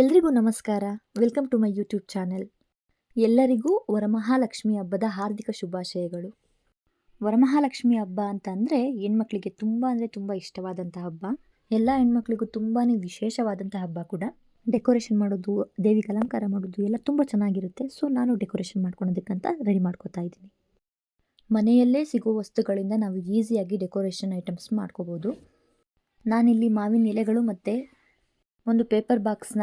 ಎಲ್ರಿಗೂ ನಮಸ್ಕಾರ. Welcome to my YouTube channel. ಎಲ್ಲರಿಗೂ ವರಮಹಾಲಕ್ಷ್ಮಿ ಹಬ್ಬದ ಹಾರ್ದಿಕ ಶುಭಾಶಯಗಳು. ವರಮಹಾಲಕ್ಷ್ಮಿ ಹಬ್ಬ ಅಂತ ಅಂದರೆ ಹೆಣ್ಮಕ್ಳಿಗೆ ತುಂಬ ಅಂದರೆ ತುಂಬ ಇಷ್ಟವಾದಂಥ ಹಬ್ಬ. ಎಲ್ಲ ಹೆಣ್ಮಕ್ಳಿಗೂ ತುಂಬಾ ವಿಶೇಷವಾದಂಥ ಹಬ್ಬ ಕೂಡ. ಡೆಕೋರೇಷನ್ ಮಾಡೋದು, ದೇವಿಗೆ ಅಲಂಕಾರ ಮಾಡೋದು ಎಲ್ಲ ತುಂಬ ಚೆನ್ನಾಗಿರುತ್ತೆ. ಸೊ ನಾನು ಡೆಕೋರೇಷನ್ ಮಾಡ್ಕೊಳೋದಕ್ಕಂತ ರೆಡಿ ಮಾಡ್ಕೋತಾ ಇದ್ದೀನಿ. ಮನೆಯಲ್ಲೇ ಸಿಗುವ ವಸ್ತುಗಳಿಂದ ನಾವು ಈಸಿಯಾಗಿ ಡೆಕೋರೇಷನ್ ಐಟಮ್ಸ್ ಮಾಡ್ಕೋಬೋದು. ನಾನಿಲ್ಲಿ ಮಾವಿನ ಎಲೆಗಳು ಮತ್ತು ಒಂದು ಪೇಪರ್ ಬಾಕ್ಸ್ನ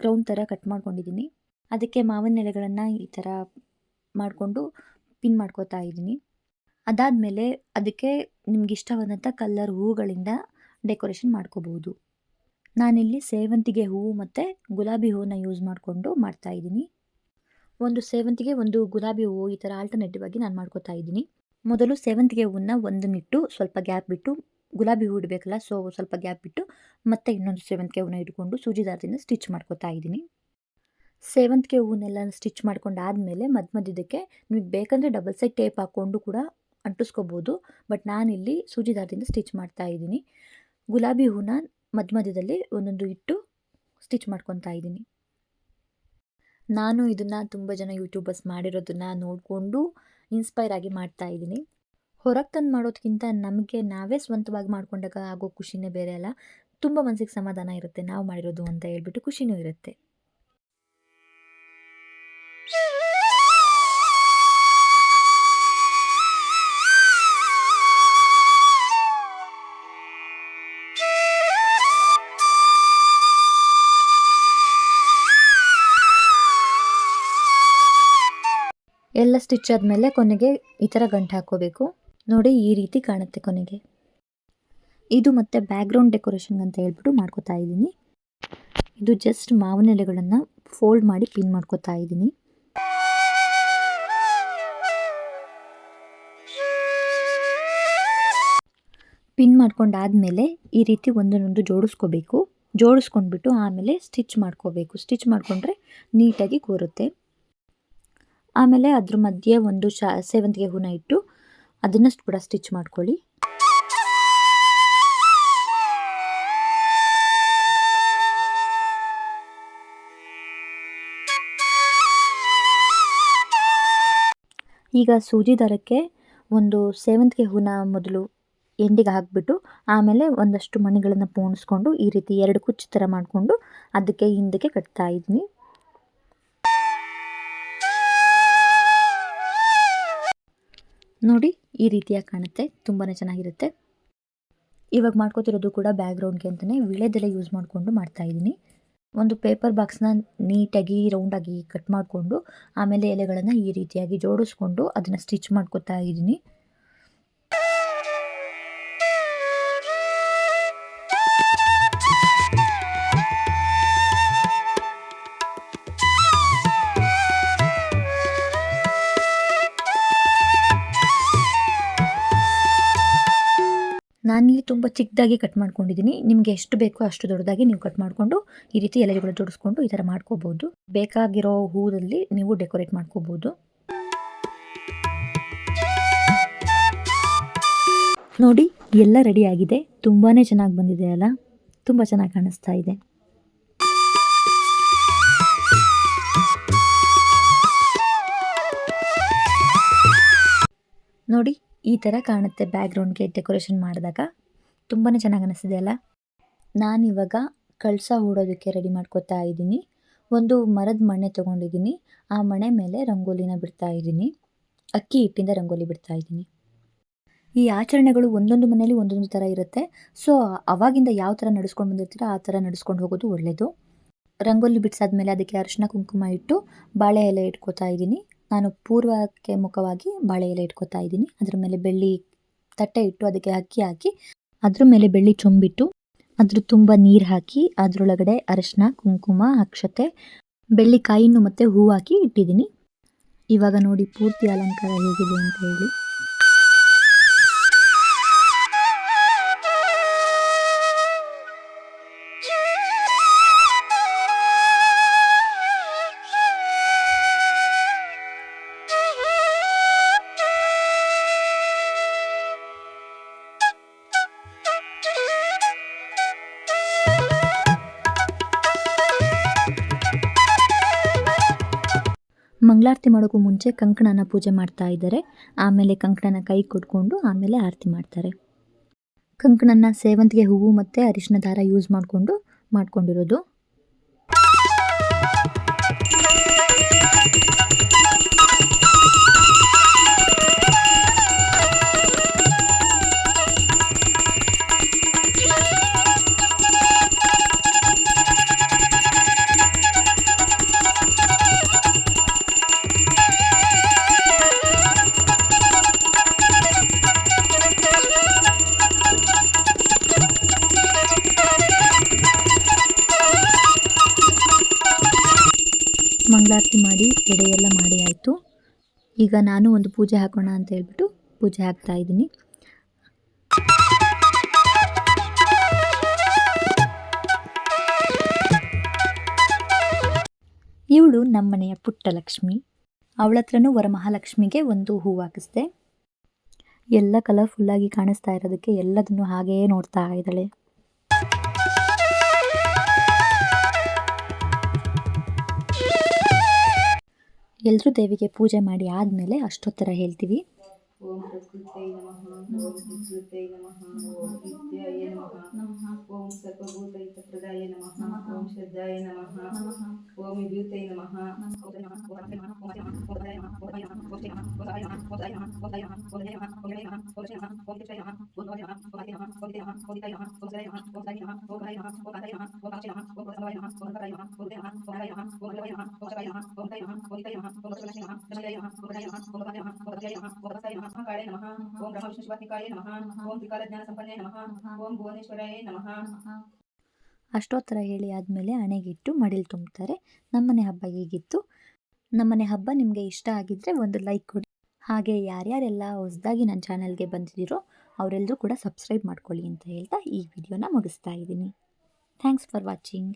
ಕ್ರೌನ್ ಥರ ಕಟ್ ಮಾಡ್ಕೊಂಡಿದ್ದೀನಿ. ಅದಕ್ಕೆ ಮಾವಿನ ಎಲೆಗಳನ್ನು ಈ ಥರ ಮಾಡಿಕೊಂಡು ಪಿನ್ ಮಾಡ್ಕೋತಾ ಇದ್ದೀನಿ. ಅದಾದಮೇಲೆ ಅದಕ್ಕೆ ನಿಮ್ಗೆ ಇಷ್ಟವಾದಂಥ ಕಲ್ಲರ್ ಹೂಗಳಿಂದ ಡೆಕೋರೇಷನ್ ಮಾಡ್ಕೋಬೋದು. ನಾನಿಲ್ಲಿ ಸೇವಂತಿಗೆ ಹೂವು ಮತ್ತು ಗುಲಾಬಿ ಹೂವನ್ನ ಯೂಸ್ ಮಾಡಿಕೊಂಡು ಮಾಡ್ತಾಯಿದ್ದೀನಿ ಒಂದು ಸೇವಂತಿಗೆ, ಒಂದು ಗುಲಾಬಿ ಹೂವು ಈ ಥರ ಆಲ್ಟರ್ನೇಟಿವ್ ಆಗಿ ನಾನು ಮಾಡ್ಕೋತಾ ಇದ್ದೀನಿ. ಮೊದಲು ಸೇವಂತಿಗೆ ಹೂವನ್ನ ಒಂದನ್ನಿಟ್ಟು ಸ್ವಲ್ಪ ಗ್ಯಾಪ್ ಬಿಟ್ಟು ಗುಲಾಬಿ ಹೂ ಇಡಬೇಕಲ್ಲ ಸೊ ಸ್ವಲ್ಪ ಗ್ಯಾಪ್ ಬಿಟ್ಟು ಮತ್ತೆ ಇನ್ನೊಂದು ಸೇವಂತಿಗೆ ಹೂವನ್ನ ಇಟ್ಕೊಂಡು ಸೂಜಿ ದಾರದಿಂದ ಸ್ಟಿಚ್ ಮಾಡ್ಕೋತಾ ಇದ್ದೀನಿ. ಸೇವಂತಿಗೆ ಹೂವನ್ನೆಲ್ಲ ಸ್ಟಿಚ್ ಮಾಡ್ಕೊಂಡಾದಮೇಲೆ ಮಧ್ಯ ಮಧ್ಯದಕ್ಕೆ ನಿಮಗೆ ಬೇಕಂದರೆ ಡಬಲ್ ಸೈಡ್ ಟೇಪ್ ಹಾಕ್ಕೊಂಡು ಕೂಡ ಅಂಟಿಸ್ಕೋಬೋದು ಬಟ್ ನಾನಿಲ್ಲಿ ಸೂಜಿ ದಾರದಿಂದ ಸ್ಟಿಚ್ ಮಾಡ್ತಾ ಇದ್ದೀನಿ. ಗುಲಾಬಿ ಹೂವನ್ನ ಮಧ್ಯ ಮಧ್ಯದಲ್ಲಿ ಒಂದೊಂದು ಇಟ್ಟು ಸ್ಟಿಚ್ ಮಾಡ್ಕೊತಾ ಇದ್ದೀನಿ. ನಾನು ಇದನ್ನು ತುಂಬ ಜನ ಯೂಟ್ಯೂಬರ್ಸ್ ಮಾಡಿರೋದನ್ನು ನೋಡಿಕೊಂಡು ಇನ್ಸ್ಪೈರ್ ಆಗಿ ಮಾಡ್ತಾ ಇದ್ದೀನಿ. ಹೊರಗೆ ತಂದು ಮಾಡೋದಕ್ಕಿಂತ ನಮಗೆ ನಾವೇ ಸ್ವಂತವಾಗಿ ಮಾಡ್ಕೊಂಡಾಗ ಆಗೋ ಖುಷಿನೇ ಬೇರೆ ಅಲ್ಲ. ತುಂಬ ಮನಸ್ಸಿಗೆ ಸಮಾಧಾನ ಇರುತ್ತೆ ನಾವು ಮಾಡಿರೋದು ಅಂತ ಹೇಳ್ಬಿಟ್ಟು ಖುಷಿನೂ ಇರುತ್ತೆ. ಎಲ್ಲ ಸ್ಟಿಚ್ ಆದಮೇಲೆ ಕೊನೆಗೆ ಈ ಥರ ಗಂಟು ಹಾಕ್ಕೋಬೇಕು. ನೋಡಿ ಈ ರೀತಿ ಕಾಣುತ್ತೆ ಕೊನೆಗೆ. ಇದು ಮತ್ತೆ ಬ್ಯಾಕ್ಗ್ರೌಂಡ್ ಡೆಕೋರೇಷನ್ ಅಂತ ಹೇಳ್ಬಿಟ್ಟು ಮಾಡ್ಕೋತಾ ಇದ್ದೀನಿ. ಇದು ಜಸ್ಟ್ ಮಾವಿನ ಎಲೆಗಳನ್ನು ಫೋಲ್ಡ್ ಮಾಡಿ ಪಿನ್ ಮಾಡ್ಕೋತಾ ಇದ್ದೀನಿ. ಪಿನ್ ಮಾಡ್ಕೊಂಡಾದಮೇಲೆ ಈ ರೀತಿ ಒಂದನ್ನೊಂದು ಜೋಡಿಸ್ಕೋಬೇಕು. ಜೋಡಿಸ್ಕೊಂಡ್ಬಿಟ್ಟು ಆಮೇಲೆ ಸ್ಟಿಚ್ ಮಾಡ್ಕೋಬೇಕು. ಸ್ಟಿಚ್ ಮಾಡಿಕೊಂಡ್ರೆ ನೀಟಾಗಿ ಕೂರುತ್ತೆ. ಆಮೇಲೆ ಅದ್ರ ಮಧ್ಯೆ ಒಂದು ಶಾ ಸೇವಂತಿಗೆ ಹೂನ ಇಟ್ಟು ಅದನ್ನು ಕೂಡ ಸ್ಟಿಚ್ ಮಾಡ್ಕೊಳ್ಳಿ. ಈಗ ಸೂಜಿ ದಾರಕ್ಕೆ ಒಂದು ಸೇವಂತಿಗೆ ಹೂನ ಮೊದಲು ಎಂಡಿಗೆ ಹಾಕಿಬಿಟ್ಟು ಆಮೇಲೆ ಒಂದಷ್ಟು ಮಣಿಗಳನ್ನು ಪೋಣಿಸ್ಕೊಂಡು ಈ ರೀತಿ ಎರಡು ಕುಚ್ಚು ಥರ ಮಾಡಿಕೊಂಡು ಅದಕ್ಕೆ ಹಿಂದಕ್ಕೆ ಕಟ್ತಾ ಇದ್ದೀನಿ ನೋಡಿ ಈ ರೀತಿಯಾಗಿ ಕಾಣುತ್ತೆ. ತುಂಬಾ ಚೆನ್ನಾಗಿರುತ್ತೆ. ಇವಾಗ ಮಾಡ್ಕೋತಿರೋದು ಕೂಡ ಬ್ಯಾಕ್ಗ್ರೌಂಡ್ಗೆ ಅಂತಲೇ ವಿಳೆದೆಲೆ ಯೂಸ್ ಮಾಡಿಕೊಂಡು ಮಾಡ್ತಾಯಿದ್ದೀನಿ ಒಂದು ಪೇಪರ್ ಬಾಕ್ಸ್ನ ನೀಟಾಗಿ, ರೌಂಡಾಗಿ ಕಟ್ ಮಾಡಿಕೊಂಡು ಆಮೇಲೆ ಎಲೆಗಳನ್ನು ಈ ರೀತಿಯಾಗಿ ಜೋಡಿಸ್ಕೊಂಡು ಅದನ್ನು ಸ್ಟಿಚ್ ಮಾಡ್ಕೋತಾ ಇದ್ದೀನಿ. ನಾನಿಲ್ಲಿ ತುಂಬ ಚಿಕ್ಕದಾಗಿ ಕಟ್ ಮಾಡ್ಕೊಂಡಿದ್ದೀನಿ ನಿಮಗೆ ಎಷ್ಟು ಬೇಕೋ ಅಷ್ಟು ದೊಡ್ಡದಾಗಿ ನೀವು ಕಟ್ ಮಾಡಿಕೊಂಡು ಈ ರೀತಿ ಎಲೆಗಳು ಜೋಡಿಸ್ಕೊಂಡು ಈ ಥರ ಮಾಡ್ಕೋಬೋದು ಬೇಕಾಗಿರೋ ಹೂದಲ್ಲಿ ನೀವು ಡೆಕೋರೇಟ್ ಮಾಡ್ಕೋಬೋದು ನೋಡಿ, ಎಲ್ಲ ರೆಡಿ ಆಗಿದೆ. ತುಂಬಾ ಚೆನ್ನಾಗಿ ಬಂದಿದೆ ಅಲ್ಲ? ತುಂಬ ಚೆನ್ನಾಗಿ ಕಾಣಿಸ್ತಾ ಇದೆ. ಈ ಥರ ಕಾಣುತ್ತೆ ಬ್ಯಾಕ್ಗ್ರೌಂಡ್ಗೆ ಡೆಕೋರೇಷನ್ ಮಾಡಿದಾಗ. ತುಂಬಾ ಚೆನ್ನಾಗಿ ಅನ್ನಿಸ್ತಿದೆ ಅಲ್ಲ? ನಾನಿವಾಗ ಕಳಸ ಹೂಡೋದಕ್ಕೆ ರೆಡಿ ಮಾಡ್ಕೋತಾ ಇದ್ದೀನಿ. ಒಂದು ಮರದ ಮಣೆ ತೊಗೊಂಡಿದ್ದೀನಿ. ಆ ಮಣೆ ಮೇಲೆ ರಂಗೋಲಿನ ಬಿಡ್ತಾ ಇದ್ದೀನಿ. ಅಕ್ಕಿ ಹಿಟ್ಟಿಂದ ರಂಗೋಲಿ ಬಿಡ್ತಾ ಇದ್ದೀನಿ. ಈ ಆಚರಣೆಗಳು ಒಂದೊಂದು ಮನೆಯಲ್ಲಿ ಒಂದೊಂದು ಥರ ಇರುತ್ತೆ. ಸೊ, ಅವಾಗಿಂದ ಯಾವ ಥರ ನಡೆಸ್ಕೊಂಡು ಬಂದಿರ್ತೀರೋ ಆ ಥರ ನಡೆಸ್ಕೊಂಡು ಹೋಗೋದು ಒಳ್ಳೆಯದು ರಂಗೋಲಿ ಬಿಡಿಸಾದ್ಮೇಲೆ ಅದಕ್ಕೆ ಅರಿಶಿನ ಕುಂಕುಮ ಇಟ್ಟು ಬಾಳೆ ಎಲೆ ಇಟ್ಕೋತಾ ಇದ್ದೀನಿ. ನಾನು ಪೂರ್ವಕ್ಕೆ ಮುಖವಾಗಿ ಬಾಳೆ ಎಲೆ ಇಟ್ಕೋತಾ ಇದ್ದೀನಿ. ಅದ್ರ ಮೇಲೆ ಬೆಳ್ಳಿ ತಟ್ಟೆ ಇಟ್ಟು ಅದಕ್ಕೆ ಅಕ್ಕಿ ಹಾಕಿ, ಅದ್ರ ಮೇಲೆ ಬೆಳ್ಳಿ ಚೊಂಬಿಟ್ಟು, ಅದ್ರ ತುಂಬ ನೀರು ಹಾಕಿ, ಅದರೊಳಗಡೆ ಅರಶಿನ, ಕುಂಕುಮ, ಅಕ್ಷತೆ ಬೆಳ್ಳಿ ಕಾಯಿನೂ ಮತ್ತು ಹೂ ಹಾಕಿ ಇಟ್ಟಿದ್ದೀನಿ. ಇವಾಗ ನೋಡಿ ಪೂರ್ತಿ ಅಲಂಕಾರ ಹೇಗಿದೆ ಅಂತ ಹೇಳಿ. ಮಂಗಳಾರತಿ ಮಾಡೋಕ್ಕೂ ಮುಂಚೆ ಕಂಕಣನ ಪೂಜೆ ಮಾಡ್ತಾ ಇದ್ದಾರೆ. ಆಮೇಲೆ ಕಂಕಣನ ಕೈ ಕೊಟ್ಕೊಂಡು ಆಮೇಲೆ ಆರತಿ ಮಾಡ್ತಾರೆ. ಕಂಕಣನ ಸೇವಂತಿಗೆ ಹೂವು ಮತ್ತು ಅರಿಶಿನ ದಾರ ಯೂಸ್ ಮಾಡಿಕೊಂಡು, ಮಾಡ್ಕೊಂಡಿರೋದು. ಮಂಗಳಾರತಿ ಮಾಡಿ ಎಡೆ ಮಾಡಿ ಆಯಿತು. ಈಗ ನಾನು ಒಂದು ಪೂಜೆ ಹಾಕೋಣ ಅಂತ ಹೇಳ್ಬಿಟ್ಟು ಪೂಜೆ ಹಾಕ್ತಾ ಇದ್ದೀನಿ. ಇವಳು ನಮ್ಮನೆಯ ಪುಟ್ಟ ಲಕ್ಷ್ಮಿ ಅವಳ ಹತ್ರನೂ ವರಮಹಾಲಕ್ಷ್ಮಿಗೆ ಒಂದು ಹೂವು ಹಾಕಿಸ್ದೆ. ಎಲ್ಲ ಕಲರ್ಫುಲ್ಲಾಗಿ ಕಾಣಿಸ್ತಾ ಇರೋದಕ್ಕೆ ಎಲ್ಲದನ್ನು ಹಾಗೆಯೇ ನೋಡ್ತಾ ಇದ್ದಾಳೆ. ಎಲ್ಲರೂ ದೇವಿಗೆ ಪೂಜೆ ಮಾಡಿ ಆದಮೇಲೆ ಅಷ್ಟೊತ್ತರ ಹೇಳ್ತೀವಿ. ಓಂ ಪ್ರಕೃತೈ ನಮಃ, ಓಂ ವಿಕೃತೈ ನಮಃ, ಓಂ ನಿತ್ಯಾಯ ನಮಃ, ಓಂ ಸರ್ವಭೂತೈತ ಪ್ರದಾಯ ನಮಃ, ಓಂ ಶ್ರದ್ಧಾಯ ನಮಃ, ಓಂ ವಿದ್ಯುತೈ ನಮಃ ಓಂ ನಮಃ ಓಂ ಅಷ್ಟೊತ್ತರ ಹೇಳಿ ಆದಮೇಲೆ ಹಣೆಗಿಟ್ಟು ಮಡಿಲು ತುಂಬ್ತಾರೆ. ನಮ್ಮನೆ ಹಬ್ಬ ಹೀಗಿತ್ತು? ನಮ್ಮನೆ ಹಬ್ಬ ನಿಮಗೆ ಇಷ್ಟ ಆಗಿದ್ದರೆ ಒಂದು ಲೈಕ್ ಕೊಡಿ. ಹಾಗೆ ಯಾರ್ಯಾರೆಲ್ಲ ಹೊಸದಾಗಿ ನನ್ನ ಚಾನಲ್ಗೆ ಬಂದಿದ್ದೀರೋ ಅವರೆಲ್ಲರೂ ಕೂಡ ಸಬ್ಸ್ಕ್ರೈಬ್ ಮಾಡ್ಕೊಳ್ಳಿ ಅಂತ ಹೇಳ್ತಾ ಈ ವಿಡಿಯೋನ ಮುಗಿಸ್ತಾ ಇದ್ದೀನಿ. Thanks for watching